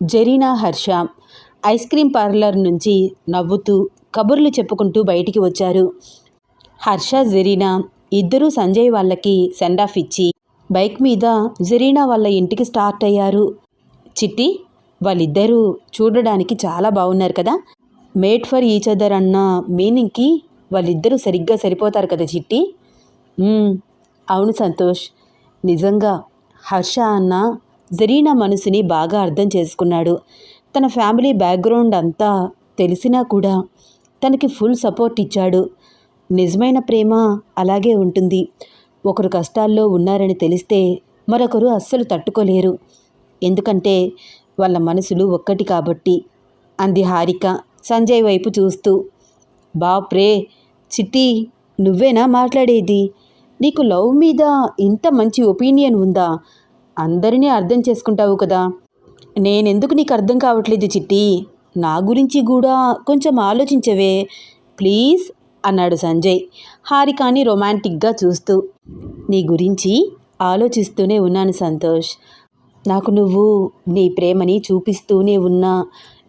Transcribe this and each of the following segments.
Zarina Harsha ice cream parlour నుంచి నవ్వుతూ కబుర్లు చెప్పుకుంటూ బయటికి వచ్చారు. హర్ష జరీనా ఇద్దరూ సంజయ్ వాళ్ళకి సెండ్ ఆఫ్ ఇచ్చి బైక్ మీద జరీనా వాళ్ళ ఇంటికి స్టార్ట్ అయ్యారు. చిట్టి వాళ్ళిద్దరూ చూడడానికి చాలా బాగున్నారు కదా? మేడ్ ఫర్ ఈచ్ అదర్ అన్న మీనింగ్కి వాళ్ళిద్దరూ సరిగ్గా సరిపోతారు కదా చిట్టి? అవును సంతోష్. నిజంగా హర్ష అన్న జరీనా మనసుని బాగా అర్థం చేసుకున్నాడు. తన ఫ్యామిలీ బ్యాక్గ్రౌండ్ అంతా తెలిసినా కూడా తనకి ఫుల్ సపోర్ట్ ఇచ్చాడు. నిజమైన ప్రేమ అలాగే ఉంటుంది. ఒకరు కష్టాల్లో ఉన్నారని తెలిస్తే మరొకరు అస్సలు తట్టుకోలేరు. ఎందుకంటే వాళ్ళ మనసులు ఒక్కటి కాబట్టి. అంది హారిక సంజయ్ వైపు చూస్తూ. బాప్రే చిట్టి నువ్వేనా మాట్లాడేది? నీకు లవ్ మీద ఇంత మంచి ఒపీనియన్ ఉందా? అందరినీ అర్థం చేసుకుంటావు కదా. నేనెందుకు నీకు అర్థం కావట్లేదు చిట్టి? నా గురించి కూడా కొంచెం ఆలోచించవే. ప్లీజ్ అన్నాడు సంజయ్ హారికాని రొమాంటిక్గా చూస్తూ. నీ గురించి ఆలోచిస్తూనే ఉన్నాను సంతోష్. నాకు నువ్వు నీ ప్రేమని చూపిస్తూనే ఉన్నా.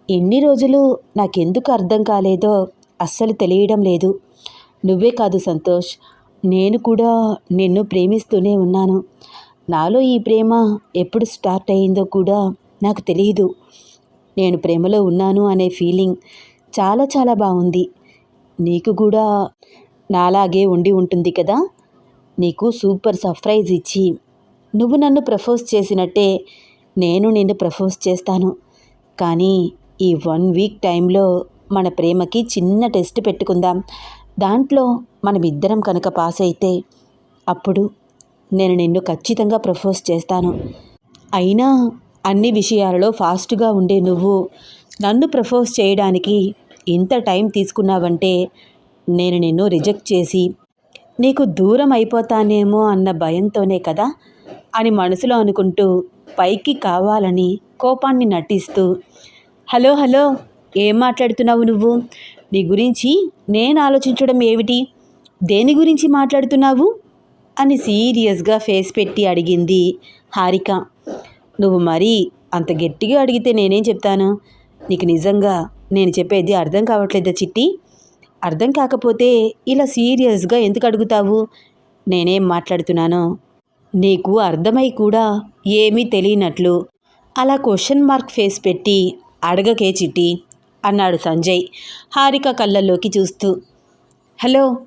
ఎన్ని రోజులు నాకెందుకు అర్థం కాలేదో అస్సలు తెలియడం లేదు. నువ్వే కాదు సంతోష్ నేను కూడా నిన్ను ప్రేమిస్తూనే ఉన్నాను. నాలో ఈ ప్రేమ ఎప్పుడు స్టార్ట్ అయిందో కూడా నాకు తెలియదు నేను ప్రేమలో ఉన్నాను అనే ఫీలింగ్ చాలా చాలా బాగుంది. నీకు కూడా నాలాగే ఉండి ఉంటుంది కదా? నీకు సూపర్ సర్ప్రైజ్ ఇచ్చి నువ్వు నన్ను ప్రపోజ్ చేసినట్టే నేను నిన్ను ప్రపోజ్ చేస్తాను. కానీ ఈ వన్ వీక్ టైంలో మన ప్రేమకి చిన్న టెస్ట్ పెట్టుకుందాం. దాంట్లో మనమిద్దరం కనుక పాస్ అయితే అప్పుడు నేను నిన్ను ఖచ్చితంగా ప్రపోజ్ చేస్తాను. అయినా అన్ని విషయాలలో ఫాస్ట్గా ఉండే నువ్వు నన్ను ప్రపోజ్ చేయడానికి ఇంత టైం తీసుకున్నావంటే నేను నిన్ను రిజెక్ట్ చేసి నీకు దూరం అయిపోతానేమో అన్న భయంతోనే కదా అని మనసులో అనుకుంటూ పైకి కావాలని కోపాన్ని నటిస్తూ హలో హలో ఏం మాట్లాడుతున్నావు నువ్వు? నీ గురించి నేను ఆలోచించడం ఏమిటి? దేని గురించి మాట్లాడుతున్నావు? అని సీరియస్గా ఫేస్ పెట్టి అడిగింది హారిక. నువ్వు మరీ అంత గట్టిగా అడిగితే నేనేం చెప్తాను? నీకు నిజంగా నేను చెప్పేది అర్థం కావట్లేదా చిట్టి? అర్థం కాకపోతే ఇలా సీరియస్గా ఎందుకు అడుగుతావు? నేనేం మాట్లాడుతున్నానో. నీకు అర్థమై కూడా ఏమీ తెలియనట్లు. అలా క్వశ్చన్ మార్క్ ఫేస్ పెట్టి అడగకే చిట్టి అన్నాడు సంజయ్ హారిక కళ్ళల్లోకి చూస్తూ. హలో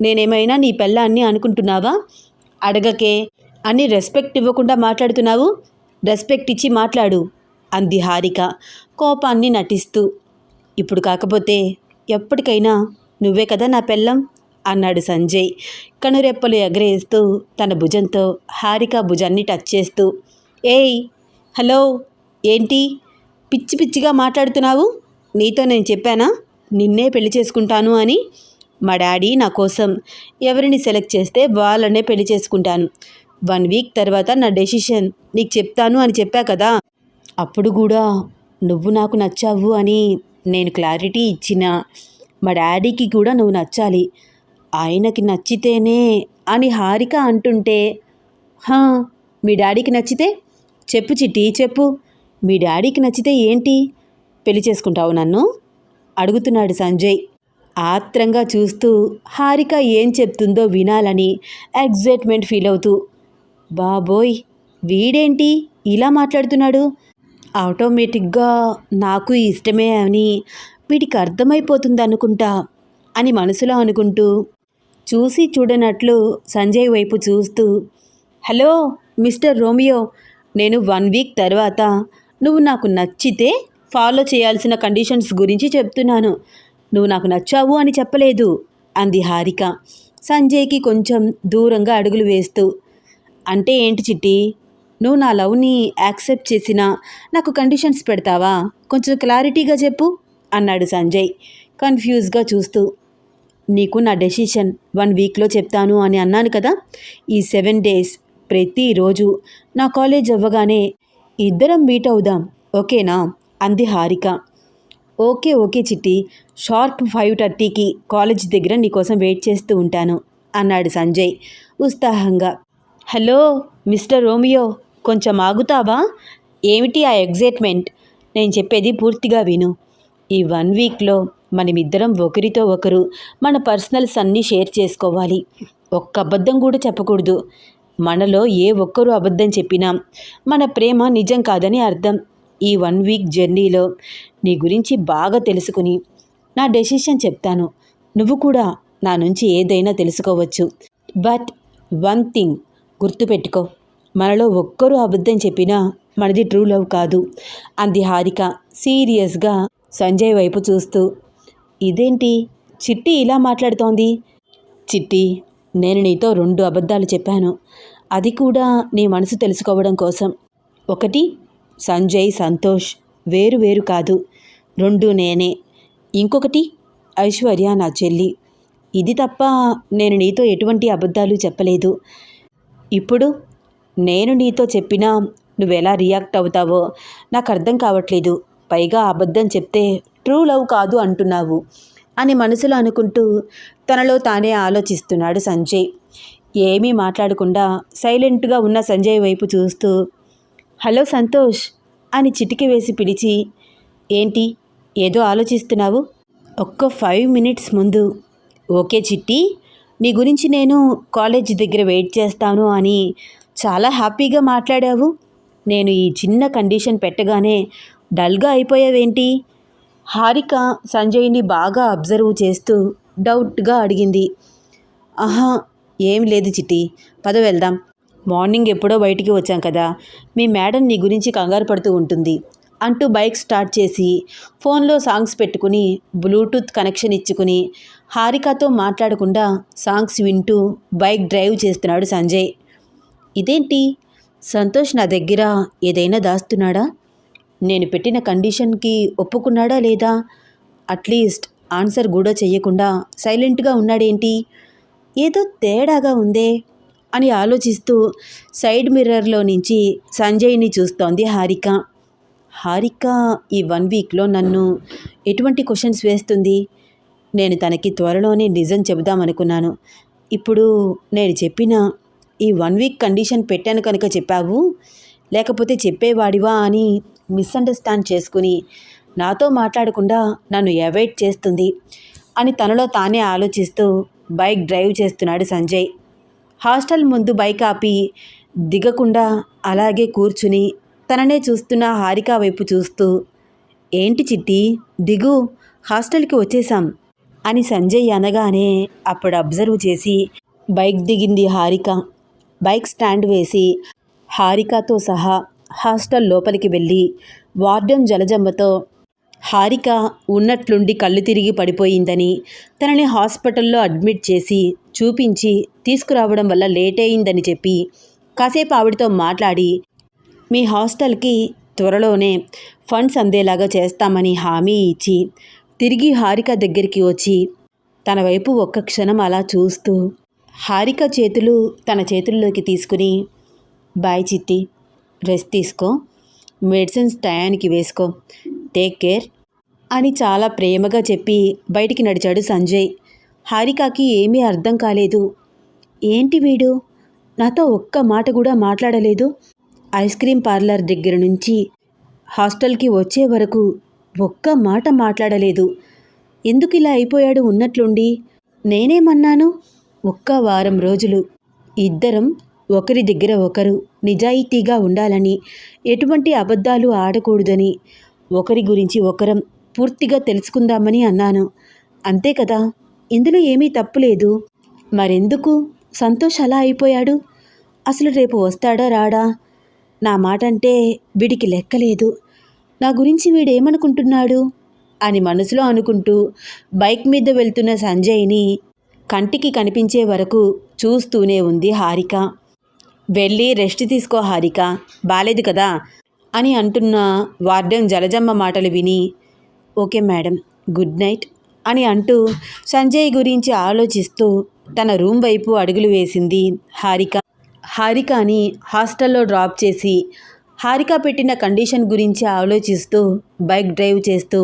నేనేమైనా నీ పెళ్ళాన్ని అనుకుంటున్నావా? అడగకే. అని రెస్పెక్ట్ ఇవ్వకుండా మాట్లాడుతున్నావు? రెస్పెక్ట్ ఇచ్చి మాట్లాడు అంది హారిక కోపాన్ని నటిస్తూ. ఇప్పుడు కాకపోతే ఎప్పటికైనా నువ్వే కదా నా పెళ్ళం అన్నాడు సంజయ్ కనురెప్పలు ఎగరేస్తూ తన భుజంతో హారిక భుజాన్ని టచ్ చేస్తూ. ఏయ్ హలో ఏంటి? పిచ్చి పిచ్చిగా మాట్లాడుతున్నావు? నీతో నేను చెప్పానా? నిన్నే పెళ్ళి చేసుకుంటాను అని? మా డాడీ నా కోసం ఎవరిని సెలెక్ట్ చేస్తే వాళ్ళనే పెళ్ళి చేసుకుంటాను. వన్ వీక్ తర్వాత నా డెసిషన్ నీకు చెప్తాను అని చెప్పా కదా. అప్పుడు కూడా నువ్వు నాకు నచ్చావు అని నేను క్లారిటీ ఇచ్చిన మా డాడీకి కూడా నువ్వు నచ్చాలి. ఆయనకి నచ్చితేనే అని హారిక అంటుంటే హా మీ డాడీకి నచ్చితే చెప్పు చిట్టి చెప్పు. మీ డాడీకి నచ్చితే ఏంటి? పెళ్ళి చేసుకుంటావు నన్ను? అడుగుతున్నాడు సంజయ్. ఆత్రంగా చూస్తూ హారిక ఏం చెప్తుందో వినాలని ఎగ్జైట్మెంట్ ఫీల్ అవుతూ బాబోయ్ వీడేంటి ఇలా మాట్లాడుతున్నాడు? ఆటోమేటిక్గా నాకు ఇష్టమే అని వీడికి అర్థమైపోతుంది అనుకుంటా అని మనసులో అనుకుంటూ చూసి చూడనట్లు సంజయ్ వైపు చూస్తూ హలో మిస్టర్ రోమియో నేను వన్ వీక్ తర్వాత నువ్వు నాకు నచ్చితే ఫాలో చేయాల్సిన కండిషన్స్ గురించి చెప్తున్నాను. నువ్వు నాకు నచ్చావు అని చెప్పలేదు అంది హారిక. సంజయ్కి కొంచెం దూరంగా అడుగులు వేస్తూ అంటే ఏంటి చిట్టి నువ్వు నా లవ్ని యాక్సెప్ట్ చేసినా నాకు కండిషన్స్ పెడతావా? కొంచెం క్లారిటీగా చెప్పు అన్నాడు సంజయ్ కన్ఫ్యూజ్గా చూస్తూ. నీకు నా డెసిషన్ వన్ వీక్లో చెప్తాను అని అన్నాను కదా ఈ సెవెన్ డేస్ ప్రతిరోజు నా కాలేజ్ అవ్వగానే ఇద్దరం మీట్ అవుదాం ఓకేనా? అంది Harika. Okay okay Chitti sharp five థర్టీకి కాలేజ్ దగ్గర నీకోసం వెయిట్ చేస్తూ ఉంటాను అన్నాడు సంజయ్ ఉత్సాహంగా. హలో మిస్టర్ రోమియో కొంచెం ఆగుతావా? ఏమిటి ఆ ఎగ్జైట్మెంట్? నేను చెప్పేది పూర్తిగా విను. ఈ వన్ వీక్లో మనమిద్దరం ఒకరితో ఒకరు మన పర్సనల్స్ అన్నీ షేర్ చేసుకోవాలి. ఒక్క అబద్ధం కూడా చెప్పకూడదు. మనలో ఏ ఒక్కరు అబద్ధం చెప్పినా మన ప్రేమ నిజం కాదని అర్థం. ఈ వన్ వీక్ జర్నీలో నీ గురించి బాగా తెలుసుకుని నా డెసిషన్ చెప్తాను. నువ్వు కూడా నా నుంచి ఏదైనా తెలుసుకోవచ్చు. బట్ వన్ థింగ్ గుర్తుపెట్టుకో. మనలో ఒక్కరు అబద్ధం చెప్పినా మనది ట్రూ లవ్ కాదు. అంది హారిక సీరియస్గా సంజయ్ వైపు చూస్తూ. ఇదేంటి? చిట్టి ఇలా మాట్లాడుతోంది? చిట్టి నేను నీతో రెండు అబద్ధాలు చెప్పాను. అది కూడా నీ మనసు తెలుసుకోవడం కోసం. ఒకటి సంజయ్ సంతోష్ వేరు వేరు కాదు. రెండు నేనే. ఇంకొకటి ఐశ్వర్య నా చెల్లి. ఇది తప్ప నేను నీతో ఎటువంటి అబద్ధాలు చెప్పలేదు. ఇప్పుడు నేను నీతో చెప్పినా నువ్వెలా రియాక్ట్ అవుతావో నాకు అర్థం కావట్లేదు. పైగా అబద్ధం చెప్తే ట్రూ లవ్ కాదు అంటున్నావు అని మనసులో అనుకుంటూ తనలో తానే ఆలోచిస్తున్నాడు సంజయ్. ఏమీ మాట్లాడకుండా సైలెంట్గా ఉన్న సంజయ్ వైపు చూస్తూ హలో సంతోష్ అని చిటికి వేసి పిలిచి ఏంటి ఏదో ఆలోచిస్తున్నావు? ఒక్క ఫైవ్ మినిట్స్ ముందు. ఓకే చిట్టి నీ గురించి నేను కాలేజ్ దగ్గర వెయిట్ చేస్తాను అని చాలా హ్యాపీగా మాట్లాడావు. నేను ఈ చిన్న కండిషన్ పెట్టగానే డల్గా అయిపోయావేంటి? హారిక సంజయ్ని బాగా అబ్జర్వ్ చేస్తూ డౌట్గా అడిగింది. ఆహా ఏం లేదు చిట్టి పద వెళ్దాం. మార్నింగ్ ఎప్పుడో బయటికి వచ్చాం కదా మీ మేడం నీ గురించి కంగారు పడుతూ ఉంటుంది. అంటూ బైక్ స్టార్ట్ చేసి ఫోన్లో సాంగ్స్ పెట్టుకుని బ్లూటూత్ కనెక్షన్ ఇచ్చుకుని హారికతో మాట్లాడకుండా సాంగ్స్ వింటూ బైక్ డ్రైవ్ చేస్తున్నాడు సంజయ్. ఇదేంటి? సంతోష్ నా దగ్గర ఏదైనా దాస్తున్నాడా? నేను పెట్టిన కండిషన్కి ఒప్పుకున్నాడా లేదా? అట్లీస్ట్ ఆన్సర్ కూడా చెయ్యకుండా సైలెంట్గా ఉన్నాడేంటి? ఏదో తేడాగా ఉందే అని ఆలోచిస్తూ సైడ్ మిర్రర్లో నుంచి సంజయ్ని చూస్తోంది హారిక. హారిక ఈ వన్ వీక్లో నన్ను ఎటువంటి క్వశ్చన్స్ వేస్తుంది? నేను తనకి త్వరలోనే నిజం చెబుదామనుకున్నాను ఇప్పుడు నేను చెప్పిన ఈ వన్ వీక్ కండిషన్ పెట్టాను కనుక చెప్పావు? లేకపోతే చెప్పేవాడివా అని మిస్అండర్స్టాండ్ చేసుకుని నాతో మాట్లాడకుండా నన్ను అవాయిడ్ చేస్తుంది అని తనలో తానే ఆలోచిస్తూ బైక్ డ్రైవ్ చేస్తున్నాడు సంజయ్. హాస్టల్ ముందు బైక్ ఆపి దిగకుండా అలాగే కూర్చుని తననే చూస్తున్న హారిక వైపు చూస్తూ ఏంటి చిట్టి? దిగు హాస్టల్కి వచ్చేసాం అని సంజయ్ అనగానే అప్పుడు అబ్జర్వ్ చేసి బైక్ దిగింది హారిక. బైక్ స్టాండ్ వేసి హారికతో సహా హాస్టల్ లోపలికి వెళ్ళి వార్డెన్ జలజమ్మతో హారిక ఉన్నట్లుండి కళ్ళు తిరిగి పడిపోయిందని తనని హాస్పిటల్లో అడ్మిట్ చేసి చూపించి తీసుకురావడం వల్ల లేట్ అయిందని చెప్పి కాసేపు ఆవిడతో మాట్లాడి మీ హాస్టల్కి త్వరలోనే ఫండ్స్ అందేలాగా చేస్తామని హామీ ఇచ్చి తిరిగి హారిక దగ్గరికి వచ్చి తన వైపు ఒక్క క్షణం అలా చూస్తూ హారిక చేతులు తన చేతుల్లోకి తీసుకుని బాయ్ చిట్టి రెస్ట్ తీసుకో మెడిసిన్స్ టయానికి వేసుకో టేక్ కేర్ అని చాలా ప్రేమగా చెప్పి బయటికి నడిచాడు సంజయ్. హారికకి ఏమీ అర్థం కాలేదు. ఏంటి వీడు? నాతో ఒక్క మాట కూడా మాట్లాడలేదు. ఐస్ క్రీం పార్లర్ దగ్గర నుంచి హాస్టల్కి వచ్చే వరకు ఒక్క మాట మాట్లాడలేదు. ఎందుకు ఇలా అయిపోయాడు ఉన్నట్లుండి? నేనేమన్నాను? ఒక్క వారం రోజులు. ఇద్దరం ఒకరి దగ్గర ఒకరు నిజాయితీగా ఉండాలని ఎటువంటి అబద్ధాలు ఆడకూడదని ఒకరి గురించి ఒకరం పూర్తిగా తెలుసుకుందామని అన్నాను. అంతే కదా? ఇందులో ఏమీ తప్పులేదు మరెందుకు? సంతోష్ అలా అయిపోయాడు? అసలు రేపు వస్తాడా రాడా? నా మాట అంటే వీడికి లెక్కలేదు నా గురించి వీడేమనుకుంటున్నాడు? అని మనసులో అనుకుంటూ బైక్ మీద వెళ్తున్న సంజయ్ని కంటికి కనిపించే వరకు చూస్తూనే ఉంది హారిక. వెళ్ళి రెస్ట్ తీసుకో హారిక బాలేదు కదా? అని అంటున్న వార్డెన్ జలజమ్మ మాటలు విని ఓకే మేడం గుడ్ నైట్ అని అంటూ సంజయ్ గురించి ఆలోచిస్తూ తన రూమ్ వైపు అడుగులు వేసింది హారిక. హారికని హాస్టల్లో డ్రాప్ చేసి హారిక పెట్టిన కండిషన్ గురించి ఆలోచిస్తూ బైక్ డ్రైవ్ చేస్తూ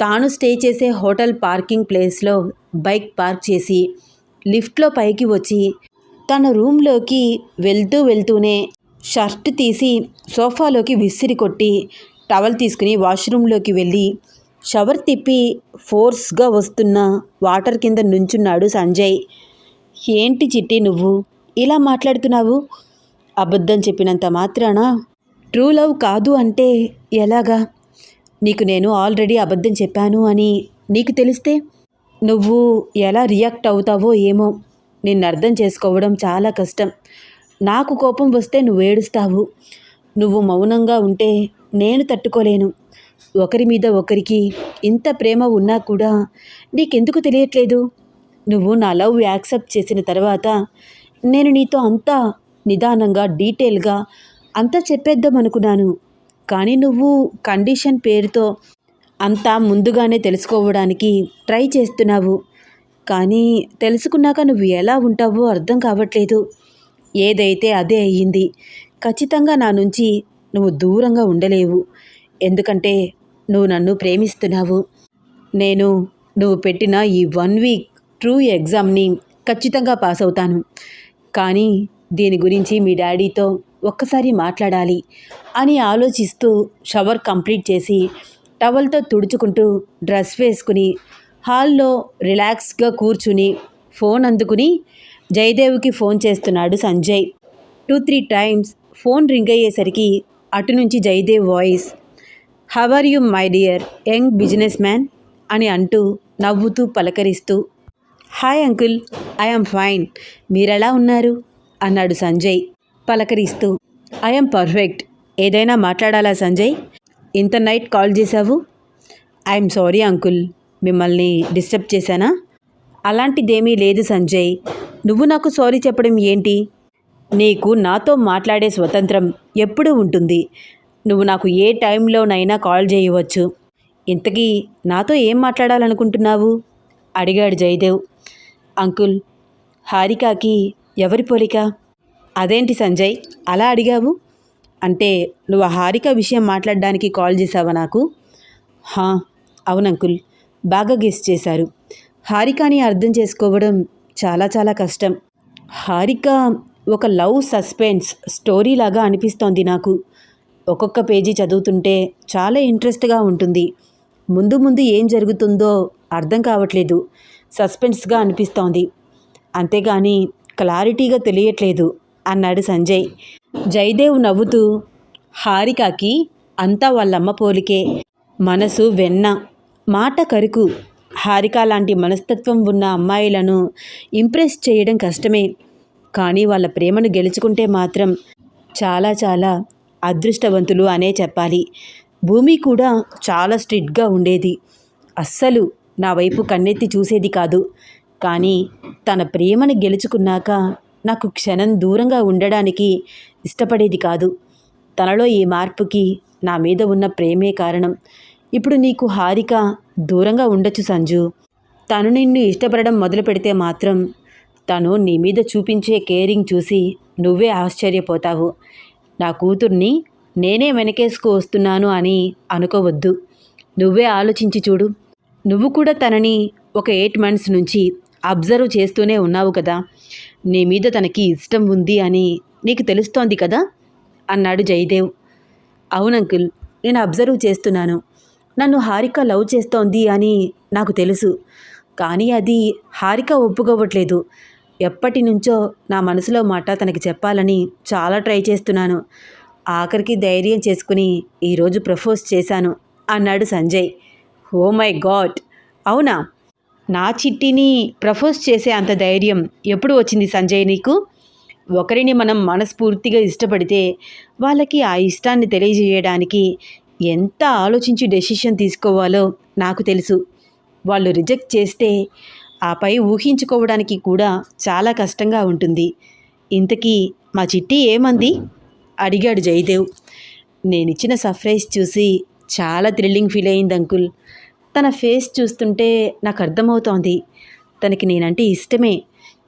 తాను స్టే చేసే హోటల్ పార్కింగ్ ప్లేస్లో బైక్ పార్క్ చేసి లిఫ్ట్లో పైకి వచ్చి తన రూమ్లోకి వెళ్తూ వెళ్తూనే షర్ట్ తీసి సోఫాలోకి విసిరి కొట్టి టవల్ తీసుకుని వాష్రూమ్లోకి వెళ్ళి షవర్ తిప్పి ఫోర్స్గా వస్తున్న వాటర్ కింద నుంచున్నాడు సంజయ్. ఏంటి చిట్టి నువ్వు? ఇలా మాట్లాడుతున్నావు? అబద్ధం చెప్పినంత మాత్రాన? ట్రూ లవ్ కాదు అంటే ఎలాగా? నీకు నేను ఆల్రెడీ అబద్ధం చెప్పాను అని నీకు తెలిస్తే నువ్వు ఎలా రియాక్ట్ అవుతావో ఏమో నిన్ను అర్థం చేసుకోవడం చాలా కష్టం. నాకు కోపం వస్తే నువ్వు ఏడుస్తావు. నువ్వు మౌనంగా ఉంటే నేను తట్టుకోలేను. ఒకరి మీద ఒకరికి ఇంత ప్రేమ ఉన్నా కూడా నీకెందుకు తెలియట్లేదు? నువ్వు నా లవ్ యాక్సెప్ట్ చేసిన తర్వాత నేను నీతో అంతా నిదానంగా డీటెయిల్గా అంతా చెప్పేద్దాం అనుకున్నాను. కానీ నువ్వు కండిషన్ పేరుతో అంతా ముందుగానే తెలుసుకోవడానికి ట్రై చేస్తున్నావు. కానీ తెలుసుకున్నాక నువ్వు ఎలా ఉంటావో అర్థం కావట్లేదు. ఏదైతే అదే అయ్యింది ఖచ్చితంగా నా నుంచి నువ్వు దూరంగా ఉండలేవు. ఎందుకంటే నువ్వు నన్ను ప్రేమిస్తున్నావు. నేను నువ్వు పెట్టిన ఈ వన్ వీక్ ట్రూ ఎగ్జామ్ని ఖచ్చితంగా పాస్ అవుతాను. కానీ దీని గురించి మీ డాడీతో ఒక్కసారి మాట్లాడాలి అని ఆలోచిస్తూ షవర్ కంప్లీట్ చేసి టవల్తో తుడుచుకుంటూ డ్రెస్ వేసుకుని హాల్లో రిలాక్స్గా కూర్చుని ఫోన్ అందుకుని జయదేవ్కి ఫోన్ చేస్తున్నాడు Sanjay. Two three times phone ring అయ్యేసరికి అటు నుంచి Jayadev voice how are you my dear young businessman? అని అంటూ నవ్వుతూ పలకరిస్తూ హాయ్ అంకుల్ ఐఎమ్ ఫైన్. మీరెలా ఉన్నారు? అన్నాడు సంజయ్ పలకరిస్తూ. I'm perfect. ఏదైనా మాట్లాడాలా సంజయ్? ఇంత నైట్ కాల్ చేశావు? ఐఎమ్ సారీ అంకుల్ మిమ్మల్ని డిస్టర్బ్ చేశానా? అలాంటిదేమీ లేదు సంజయ్. నువ్వు నాకు సారీ చెప్పడం ఏంటి? నీకు నాతో మాట్లాడే స్వతంత్రం ఎప్పుడూ ఉంటుంది. నువ్వు నాకు ఏ టైంలోనైనా కాల్ చేయవచ్చు. ఇంతకీ నాతో ఏం మాట్లాడాలనుకుంటున్నావు? అడిగాడు జయదేవ్. అంకుల్. హారికాకి ఎవరి పోలిక? అదేంటి సంజయ్ అలా అడిగావు? అంటే నువ్వు ఆ హారిక విషయం మాట్లాడడానికి కాల్ చేసావా నాకు? హా అవును అంకుల్ బాగా గెస్ చేశారు. హారికాని అర్థం చేసుకోవడం చాలా చాలా కష్టం. హారిక ఒక లవ్ సస్పెన్స్ స్టోరీ లాగా అనిపిస్తోంది నాకు. ఒక్కొక్క పేజీ చదువుతుంటే చాలా ఇంట్రెస్ట్గా ఉంటుంది. ముందు ముందు ఏం జరుగుతుందో అర్థం కావట్లేదు. సస్పెన్స్గా అనిపిస్తోంది. అంతేగాని క్లారిటీగా తెలియట్లేదు అన్నాడు సంజయ్. జయదేవ్ నవ్వుతూ హారికకి అంతా వాళ్ళమ్మ పోలికే. మనసు వెన్న మాట కరుకు. హారిక లాంటి మనస్తత్వం ఉన్న అమ్మాయిలను ఇంప్రెస్ చేయడం కష్టమే. కానీ వాళ్ళ ప్రేమను గెలుచుకుంటే మాత్రం చాలా చాలా అదృష్టవంతులు అనే చెప్పాలి. భూమి కూడా చాలా స్ట్రిక్ట్గా ఉండేది. అస్సలు నా వైపు కన్నెత్తి చూసేది కాదు. కానీ తన ప్రేమను గెలుచుకున్నాక నాకు క్షణం దూరంగా ఉండడానికి ఇష్టపడేది కాదు. తనలో ఈ మార్పుకి నా మీద ఉన్న ప్రేమే కారణం. ఇప్పుడు నీకు హారిక దూరంగా ఉండొచ్చు సంజు. తను నిన్ను ఇష్టపడడం మొదలు పెడితే మాత్రం తను నీ మీద చూపించే కేరింగ్ చూసి నువ్వే ఆశ్చర్యపోతావు. నా కూతుర్ని నేనే వెనకేసుకు వస్తున్నాను అని అనుకోవద్దు. నువ్వే ఆలోచించి చూడు. నువ్వు కూడా తనని ఒక ఎయిట్ మంత్స్ నుంచి అబ్జర్వ్ చేస్తూనే ఉన్నావు కదా. నీ మీద తనకి ఇష్టం ఉంది అని నీకు తెలుస్తోంది కదా? అన్నాడు జయదేవ్. అవును అంకుల్ నేను అబ్జర్వ్ చేస్తున్నాను. నన్ను హారిక లవ్ చేస్తోంది అని నాకు తెలుసు. కానీ అది హారిక ఒప్పుకోవట్లేదు. ఎప్పటి నుంచో నా మనసులో మాట తనకి చెప్పాలని చాలా ట్రై చేస్తున్నాను. ఆఖరికి ధైర్యం చేసుకుని ఈరోజు ప్రపోజ్ చేశాను అన్నాడు సంజయ్. Oh my God. అవునా? నా చిట్టిని ప్రపోజ్ చేసే అంత ధైర్యం ఎప్పుడు వచ్చింది సంజయ్ నీకు? ఒకరిని మనం మనస్ఫూర్తిగా ఇష్టపడితే వాళ్ళకి ఆ ఇష్టాన్ని తెలియజేయడానికి ఎంత ఆలోచించి డెసిషన్ తీసుకోవాలో నాకు తెలుసు. వాళ్ళు రిజెక్ట్ చేస్తే ఆపై ఊహించుకోవడానికి కూడా చాలా కష్టంగా ఉంటుంది. ఇంతకీ మా చిట్టి ఏమంది? అడిగాడు జయదేవ్. నేనిచ్చిన సర్ప్రైజ్ చూసి చాలా థ్రిల్లింగ్ ఫీల్ అయింది అంకుల్ తన ఫేస్ చూస్తుంటే నాకు అర్థమవుతోంది. తనకి నేనంటే ఇష్టమే.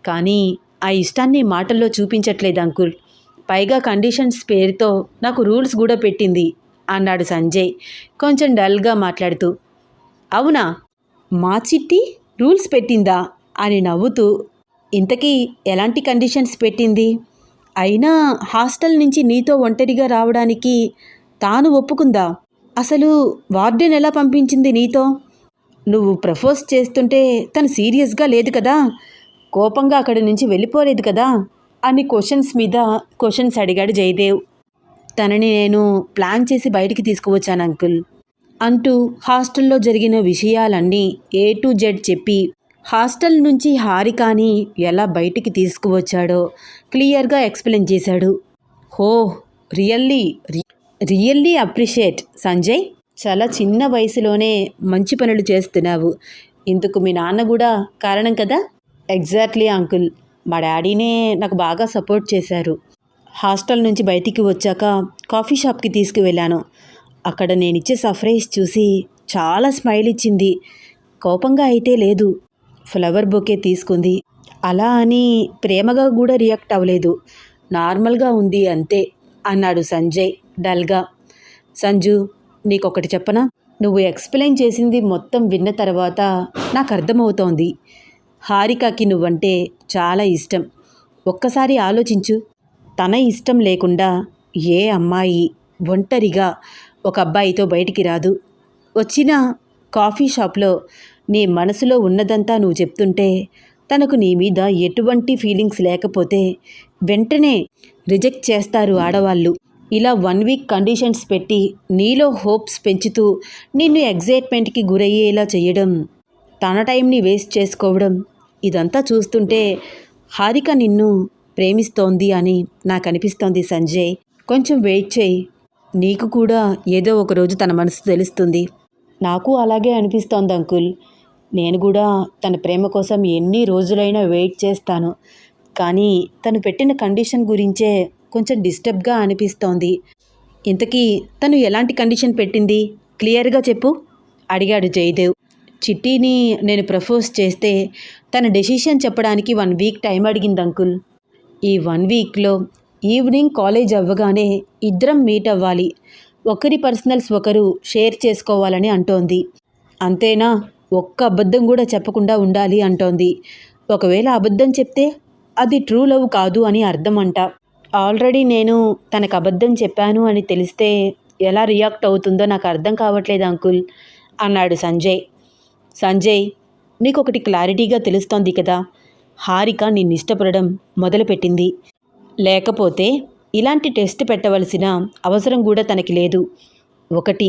కానీ ఆ ఇష్టాన్ని మాటల్లో చూపించట్లేదు అంకుల్ పైగా కండిషన్స్ పేరుతో నాకు రూల్స్ కూడా పెట్టింది అన్నాడు సంజయ్ కొంచెం డల్గా మాట్లాడుతూ. అవునా? మా చిట్టి రూల్స్ పెట్టిందా? అని నవ్వుతూ ఇంతకీ ఎలాంటి కండిషన్స్ పెట్టింది? అయినా హాస్టల్ నుంచి నీతో ఒంటరిగా రావడానికి తాను ఒప్పుకుందా? అసలు వార్డెన్ ఎలా పంపించింది నీతో? నువ్వు ప్రపోజ్ చేస్తుంటే తను సీరియస్గా లేదు కదా. కోపంగా అక్కడి నుంచి వెళ్ళిపోలేదు కదా అని క్వశ్చన్స్ మీద క్వశ్చన్స్ అడిగాడు జయదేవ్. తనని నేను ప్లాన్ చేసి బయటికి తీసుకువచ్చాను అంకుల్ అంటూ హాస్టల్లో జరిగిన విషయాలన్నీ ఏ టు జెడ్ చెప్పి హాస్టల్ నుంచి హారికాని ఎలా బయటికి తీసుకువచ్చాడో క్లియర్గా ఎక్స్ప్లెయిన్ చేశాడు. హో రియల్లీ రియల్లీ అప్రిషియేట్ సంజయ్. చాలా చిన్న వయసులోనే మంచి పనులు చేస్తున్నావు. ఇందుకు మీ నాన్న కూడా కారణం కదా? Exactly uncle. మా డాడీనే నాకు బాగా సపోర్ట్ చేశారు. హాస్టల్ నుంచి బయటికి వచ్చాక కాఫీ షాప్కి తీసుకువెళ్ళాను. అక్కడ నేనిచ్చే సర్ప్రైజ్ చూసి చాలా స్మైల్ ఇచ్చింది. కోపంగా అయితే లేదు. ఫ్లవర్ బొకే తీసుకుంది. అలా అని ప్రేమగా కూడా రియాక్ట్ అవ్వలేదు. నార్మల్గా ఉంది అంతే అన్నాడు సంజయ్. డల్గా. సంజు నీకొకటి చెప్పనా? నువ్వు ఎక్స్ప్లెయిన్ చేసింది మొత్తం విన్న తర్వాత నాకు అర్థమవుతోంది హారికకి నువ్వంటే చాలా ఇష్టం. ఒక్కసారి ఆలోచించు. తన ఇష్టం లేకుండా ఏ అమ్మాయి ఒంటరిగా ఒక అబ్బాయితో బయటికి రాదు. వచ్చిన కాఫీ షాప్లో నీ మనసులో ఉన్నదంతా నువ్వు చెప్తుంటే తనకు నీ మీద ఎటువంటి ఫీలింగ్స్ లేకపోతే వెంటనే రిజెక్ట్ చేస్తారు ఆడవాళ్ళు. ఇలా వన్ వీక్ కండిషన్స్ పెట్టి నీలో హోప్స్ పెంచుతూ నిన్ను ఎగ్జైట్మెంట్కి గురయ్యేలా చేయడం తన టైంని వేస్ట్ చేసుకోవడం ఇదంతా చూస్తుంటే హారిక నిన్ను ప్రేమిస్తోంది అని నాకు అనిపిస్తోంది సంజయ్. కొంచెం వెయిట్ చేయి. నీకు కూడా ఏదో ఒక రోజు తన మనసు తెలుస్తుంది. నాకు అలాగే అనిపిస్తోంది అంకుల్. నేను కూడా తన ప్రేమ కోసం ఎన్ని రోజులైనా వెయిట్ చేస్తాను. కానీ తను పెట్టిన కండిషన్ గురించే కొంచెం డిస్టర్బ్గా అనిపిస్తోంది. ఇంతకీ తను ఎలాంటి కండిషన్ పెట్టింది? క్లియర్గా చెప్పు అడిగాడు జయదేవ్. చిట్టీని నేను ప్రపోజ్ చేస్తే తన డెసిషన్ చెప్పడానికి వన్ వీక్ టైం అడిగింది అంకుల్. ఈ వన్ వీక్లో ఈవినింగ్ కాలేజ్ అవ్వగానే ఇద్దరం మీట్ అవ్వాలి. ఒకరి పర్సనల్స్ ఒకరు షేర్ చేసుకోవాలని అంటోంది. అంతేనా? ఒక్క అబద్ధం కూడా చెప్పకుండా ఉండాలి అంటోంది. ఒకవేళ అబద్ధం చెప్తే అది ట్రూ లవ్ కాదు అని అర్థం అంట ఆల్రెడీ నేను తనకు అబద్ధం చెప్పాను అని తెలిస్తే ఎలా రియాక్ట్ అవుతుందో నాకు అర్థం కావట్లేదు అంకుల్ అన్నాడు సంజయ్. సంజయ్ నీకు ఒకటి క్లారిటీగా తెలుస్తోంది కదా హారిక నిన్ను ఇష్టపడడం మొదలుపెట్టింది. లేకపోతే ఇలాంటి టెస్ట్ పెట్టవలసిన అవసరం కూడా తనకి లేదు. ఒకటి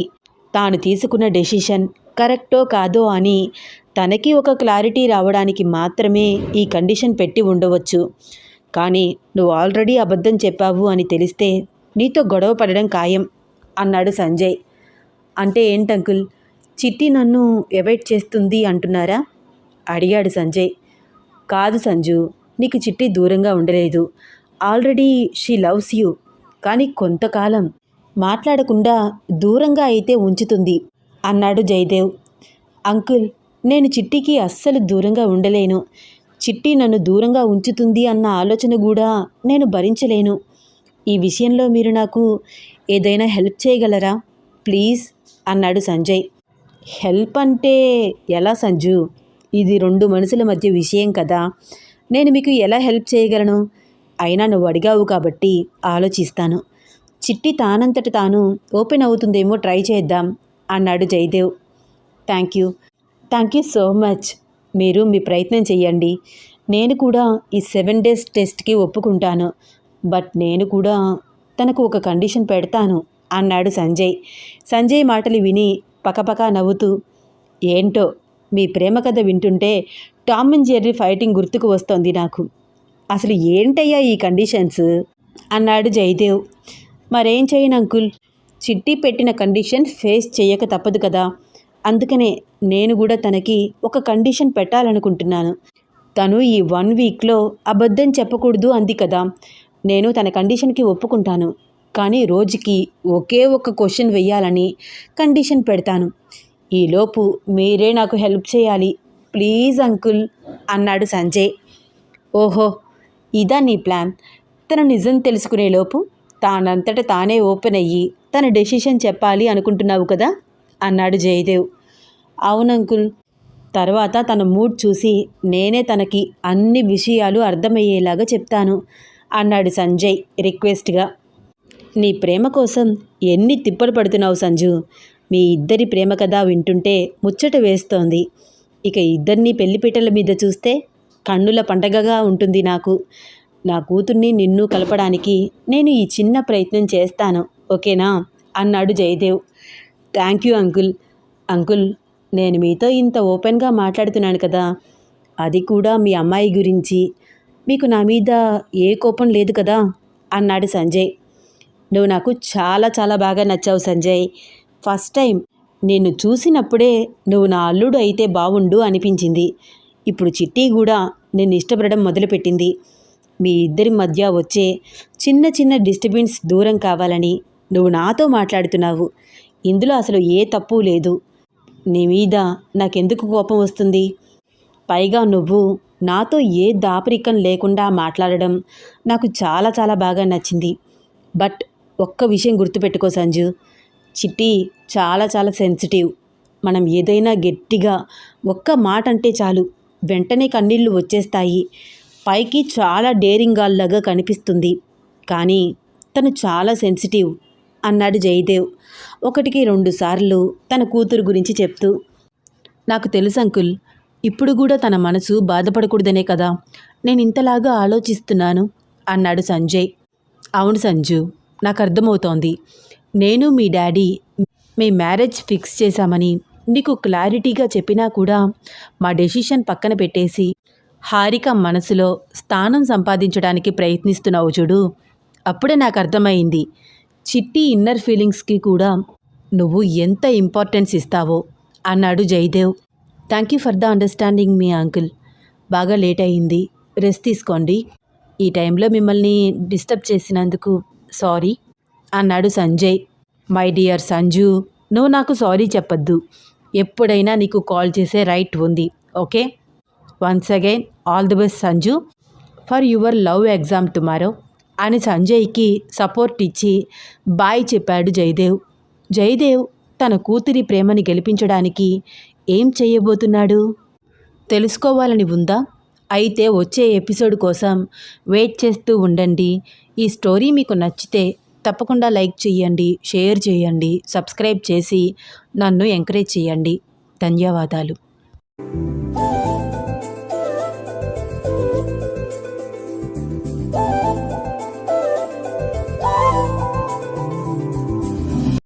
తాను తీసుకున్న డెసిషన్ కరెక్టో కాదో అని తనకి ఒక క్లారిటీ రావడానికి మాత్రమే ఈ కండిషన్ పెట్టి ఉండవచ్చు. కానీ నువ్వు ఆల్రెడీ అబద్ధం చెప్పావు అని తెలిస్తే నీతో గొడవ పడడం ఖాయం అన్నాడు సంజయ్. అంటే ఏంటంకుల్ చిట్టి నన్ను ఎవైట్ చేస్తుంది అంటున్నారా? అడిగాడు సంజయ్. కాదు సంజు నీకు చిట్టి దూరంగా ఉండలేదు. Already she loves you. కానీ కొంతకాలం మాట్లాడకుండా దూరంగా అయితే ఉంచుతుంది అన్నాడు జయదేవ్. అంకుల్ నేను చిట్టికి అస్సలు దూరంగా ఉండలేను. చిట్టి నన్ను దూరంగా ఉంచుతుంది అన్న ఆలోచన కూడా నేను భరించలేను. ఈ విషయంలో మీరు నాకు ఏదైనా హెల్ప్ చేయగలరా? ప్లీజ్ అన్నాడు సంజయ్. హెల్ప్ అంటే ఎలా సంజు? ఇది రెండు మనుషుల మధ్య విషయం కదా. నేను మీకు ఎలా హెల్ప్ చేయగలను? అయినా నువ్వు అడిగావు కాబట్టి ఆలోచిస్తాను. చిట్టి తానంతట తాను ఓపెన్ అవుతుందేమో ట్రై చేద్దాం అన్నాడు Jayadev. Thank you. Thank you so much. మీరు మీ ప్రయత్నం చేయండి నేను కూడా ఈ సెవెన్ డేస్ టెస్ట్కి ఒప్పుకుంటాను. బట్ నేను కూడా తనకు ఒక కండిషన్ పెడతాను అన్నాడు సంజయ్. సంజయ్ మాటలు విని పకపకా నవ్వుతూ ఏంటో మీ ప్రేమ కథ వింటుంటే టామ్ అండ్ జెర్రీ ఫైటింగ్ గుర్తుకు వస్తోంది నాకు. అసలు ఏంటయ్యా ఈ కండిషన్స్? అన్నాడు జయదేవ్. మరేం చేయను అంకుల్? చిట్టి పెట్టిన కండిషన్ ఫేస్ చేయక తప్పదు కదా. అందుకనే నేను కూడా తనకి ఒక కండిషన్ పెట్టాలనుకుంటున్నాను. తను ఈ వన్ వీక్లో అబద్ధం చెప్పకూడదు అంది కదా. నేను తన కండిషన్కి ఒప్పుకుంటాను. కానీ రోజుకి ఒకే ఒక్క క్వశ్చన్ వెయ్యాలని కండిషన్ పెడతాను. ఈలోపు మీరే నాకు హెల్ప్ చేయాలి. ప్లీజ్ అంకుల్ అన్నాడు సంజయ్. ఓహో ఇదా నీ ప్లాన్? తన నిజం తెలుసుకునేలోపు తానంతట తానే ఓపెన్ అయ్యి తన డెసిషన్ చెప్పాలి అనుకుంటున్నావు కదా? అన్నాడు జయదేవ్. అవును అంకుల్. తర్వాత తన మూడ్ చూసి నేనే తనకి అన్ని విషయాలు అర్థమయ్యేలాగా చెప్తాను అన్నాడు సంజయ్ రిక్వెస్ట్గా. నీ ప్రేమ కోసం ఎన్ని తిప్పలు పడుతున్నావు సంజు? మీ ఇద్దరి ప్రేమ కథ వింటుంటే ముచ్చట వేస్తోంది. ఇక ఇద్దరిని పెళ్ళిపీటల మీద చూస్తే కన్నుల పండగగా ఉంటుంది నాకు. నా కూతుర్ని నిన్ను కలపడానికి నేను ఈ చిన్న ప్రయత్నం చేస్తాను ఓకేనా? అన్నాడు Jayadev. Thank you uncle. Uncle నేను మీతో ఇంత ఓపెన్గా మాట్లాడుతున్నాను కదా. అది కూడా మీ అమ్మాయి గురించి. మీకు నా మీద ఏ కోపం లేదు కదా? అన్నాడు సంజయ్. నువ్వు నాకు చాలా చాలా బాగా నచ్చావు సంజయ్. ఫస్ట్ టైం నేను చూసినప్పుడే నువ్వు నా అల్లుడు అయితే బావుండు అనిపించింది. ఇప్పుడు చిట్టి కూడా నేను ఇష్టపడడం మొదలుపెట్టింది. మీ ఇద్దరి మధ్య వచ్చే చిన్న చిన్న డిస్టర్బెన్స్ దూరం కావాలని నువ్వు నాతో మాట్లాడుతున్నావు. ఇందులో అసలు ఏ తప్పు లేదు. నీ మీద నాకెందుకు కోపం వస్తుంది? పైగా నువ్వు నాతో ఏ దాపరికం లేకుండా మాట్లాడడం నాకు చాలా చాలా బాగా నచ్చింది. బట్ ఒక్క విషయం గుర్తుపెట్టుకో సంజు. చిట్టి చాలా చాలా సెన్సిటివ్. మనం ఏదైనా గట్టిగా ఒక్క మాట అంటే చాలు. వెంటనే కన్నీళ్ళు వచ్చేస్తాయి. పైకి చాలా డేరింగ్ గాల్లాగా కనిపిస్తుంది. కానీ తను చాలా సెన్సిటివ్. అన్నాడు జయదేవ్. ఒకటికి రెండు సార్లు తన కూతురు గురించి చెప్తూ నాకు తెలుసు అంకుల్ ఇప్పుడు కూడా తన మనసు బాధపడకూడదనే కదా. నేను ఇంతలాగా ఆలోచిస్తున్నాను అన్నాడు సంజయ్. అవును సంజు నాకు అర్థమవుతోంది. నేను మీ డాడీ మీ మ్యారేజ్ ఫిక్స్ చేశామని నీకు క్లారిటీగా చెప్పినా కూడా మా డెసిషన్ పక్కన పెట్టేసి హారిక మనసులో స్థానం సంపాదించడానికి ప్రయత్నిస్తున్నావు చూడు. అప్పుడే నాకు అర్థమైంది. చిట్టి ఇన్నర్ ఫీలింగ్స్కి కూడా నువ్వు ఎంత ఇంపార్టెన్స్ ఇస్తావో అన్నాడు Jayadev. Thank you for the understanding me uncle బాగా లేట్ అయింది. రెస్ట్ తీసుకోండి. ఈ టైంలో మిమ్మల్ని డిస్టర్బ్ చేసినందుకు సారీ అన్నాడు సంజయ్. మై డియర్ సంజు నువ్వు నాకు సారీ చెప్పొద్దు. ఎప్పుడైనా నీకు కాల్ చేసే రైట్ ఉంది okay? Once again all the best Sanju. For your love exam tomorrow అని సంజయ్కి సపోర్ట్ ఇచ్చి బాయ్ చెప్పాడు జయదేవ్. జయదేవ్ తన కూతురి ప్రేమని గెలిపించడానికి ఏం చేయబోతున్నాడు? తెలుసుకోవాలని ఉందా? అయితే వచ్చే ఎపిసోడ్ కోసం వెయిట్ చేస్తూ ఉండండి. ఈ స్టోరీ మీకు నచ్చితే తప్పకుండా లైక్ చేయండి షేర్ చేయండి సబ్స్క్రైబ్ చేసి నన్ను ఎంకరేజ్ చేయండి. ధన్యవాదాలు.